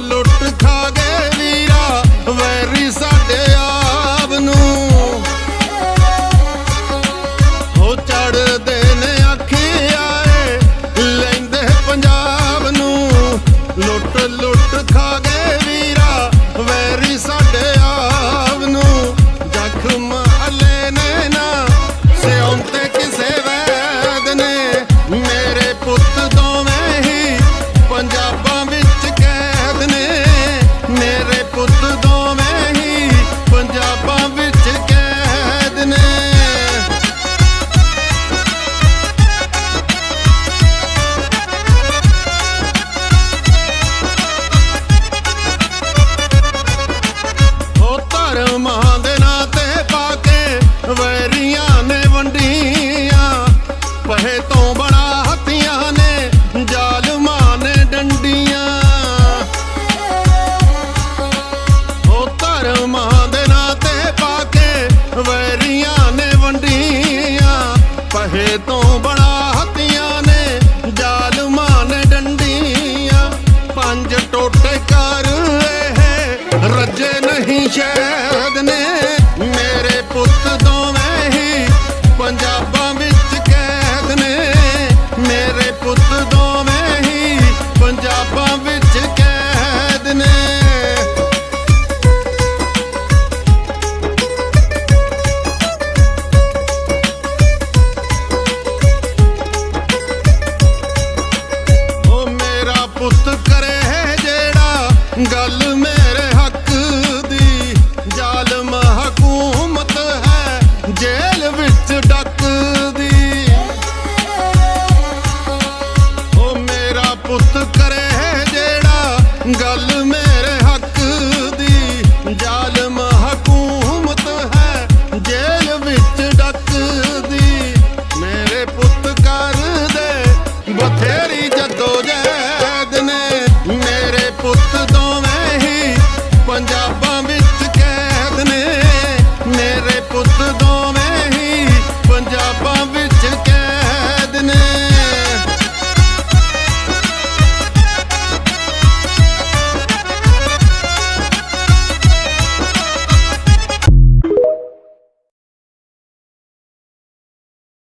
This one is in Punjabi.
ਲੁੱਟ ਖਾ ਗਏ ਵੀਰਾ, ਵੈਰੀ ਸਾਡੇ ਆਪ ਨੂੰ। ਹੋ ਚੜਦੇ ਨੇ ਅੱਖੀ ਆਏ, ਲੈਂਦੇ ਪੰਜਾਬ ਨੂੰ। ਲੁੱਟ ਲੁੱਟ ਖਾ ਗਏ ਵੀਰਾ ਵੈਰੀ ਪਹੇ ਤੋਂ ਬਣਾਤੀਆਂ ਨੇ ਜ਼ਾਲਮਾਂ ਨੇ ਡੰਡੀਆਂ। ਪੰਜ ਟੋਟੇ ਕਰ ਇਹ ਰੱਜੇ ਨਹੀਂ ਸ਼ਹਿਦ ਗੱਲ ਮੇਰੇ ਹੱਕ ਦੀ। ਜ਼ਾਲਮ ਹਕੂਮਤ ਹੈ ਜੇਲ੍ਹ ਵਿੱਚ ਡੱਕਦੀ। ਉਹ ਮੇਰਾ ਪੁੱਤ ਕਰੇ ਜਿਹੜਾ ਗੱਲ ਮੇਰੇ